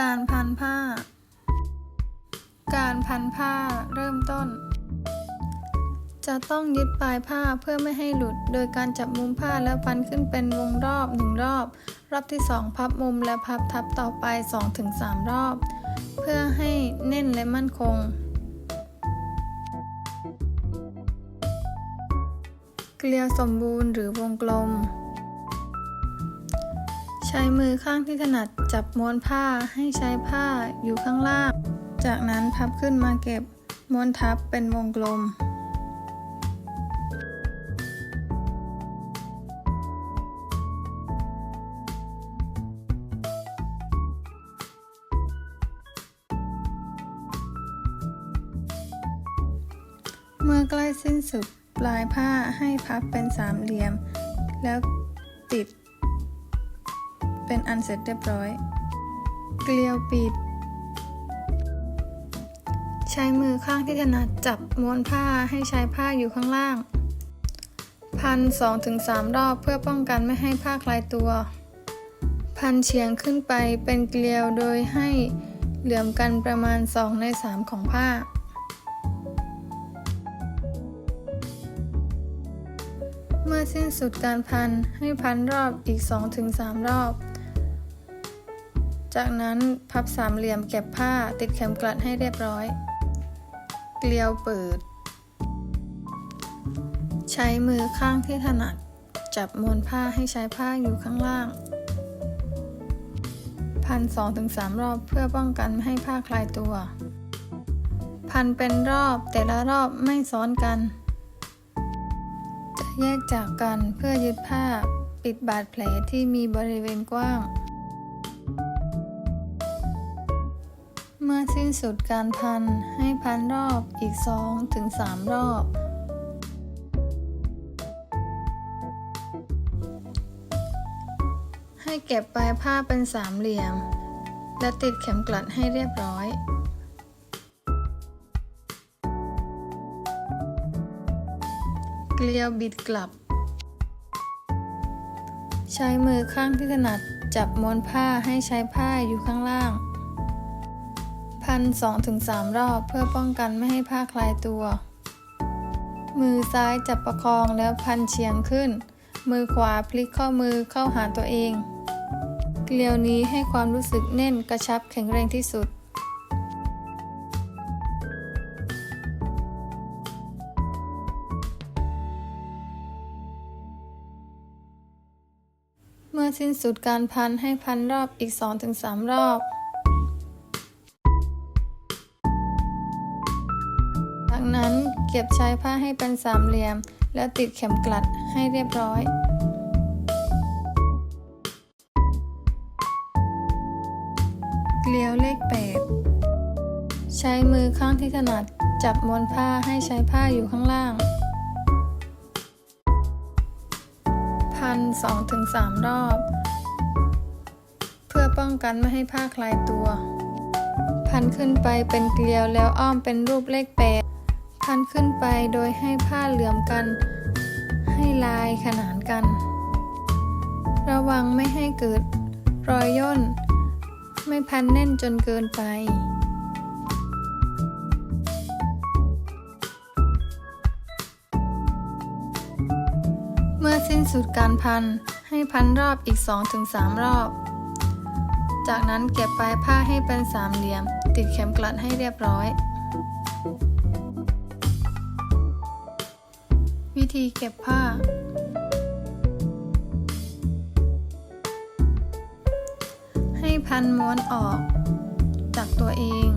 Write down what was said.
การพันผ้า การพันผ้าเริ่มต้น จะต้องยึดปลายผ้าเพื่อไม่ให้หลุด โดยการจับมุมผ้าแล้วพันขึ้นเป็นวงรอบหนึ่งรอบ รอบที่ 2 พับมุมและพับทับต่อไป 2-3 รอบ เพื่อให้แน่นและมั่นคง เกลียวสมบูรณ์หรือวงกลม ช้มือข้างที่ถนัดจับม้วนผ้าให้ใช้ผ้าอยู่ข้างล่าง จากนั้นพับขึ้นมาเก็บม้วนทับเป็นวงกลม เมื่อใกล้สิ้นสุดปลายผ้าให้พับเป็นสามเหลี่ยม แล้วติด เป็นอันเสร็จเรียบร้อย เกลียวปิด ใช้มือข้างที่ถนัดจับม้วนผ้าให้ใช้ผ้าอยู่ข้างล่าง พันสองถึงสามรอบเพื่อป้องกันไม่ให้ผ้าคลายตัว พันเฉียงขึ้นไปเป็นเกลียวโดยให้เหลื่อมกันประมาณ 2 ใน 3 ของผ้า เมื่อสิ้นสุดการพันให้พันรอบอีก 2-3 รอบ จากนั้นพับสามเหลี่ยมเก็บผ้าติดเข็มกลัดให้เรียบร้อย เกลียวเปิด ใช้มือข้างที่ถนัด จับมวนผ้าให้ใช้ผ้าอยู่ข้างล่าง พันสองถึงสามรอบเพื่อป้องกันไม่ให้ผ้าคลายตัว พันเป็นรอบแต่ละรอบไม่ซ้อนกัน จะแยกจากกันเพื่อยึดผ้าปิดบาดแผลที่มีบริเวณกว้าง มื่อสิ้นสุดการพันให้พันรอบอีก 2-3ถึง3รอบ ให้เก็บปลายผ้าเป็นสามเหลี่ยม และติดเข็มกลัดให้เรียบร้อยเกลียวบิดกลับ ใช้มือข้างที่ถนัดจับม้วนผ้าให้ใช้ผ้าอยู่ข้างล่าง นสองถึงสามรอบเพื่อป้องกันไม่ให้ผ้าคลายตัว มือซ้ายจับประคองแล้วพันเฉียงขึ้น มือขวาพลิกข้อมือเข้าหาตัวเอง เกลียวนี้ให้ความรู้สึกแน่นกระชับแข็งแรงที่สุดเมื่อสิ้นสุดการพันให้พันรอบอีก 2-3 รอบ จากนั้นเก็บใช้ผ้าให้เป็นสามเหลี่ยม แล้วติดเข็มกลัดให้เรียบร้อยเกลียวเลข8ใช้มือข้างที่ถนัดจับม้วนผ้าให้ใช้ผ้าอยู่ข้างล่าง พันสองถึงสามรอบ เพื่อป้องกันไม่ให้ผ้าคลายตัว พันขึ้นไปเป็นเกลียวแล้วอ้อมเป็นรูปเลขแปด พันขึ้นไปโดยให้ผ้าเหลื่อมกัน ให้ลายขนานกัน ระวังไม่ให้เกิดรอยย่น ไม่พันแน่นจนเกินไปเมื่อสิ้นสุดการพัน ให้พันรอบอีก 2-3 รอบ จากนั้นเก็บปลายผ้าให้เป็นสามเหลี่ยม ติดเข็มกลัดให้เรียบร้อย วิธีเก็บผ้า ให้พันม้วนออกจากตัวเอง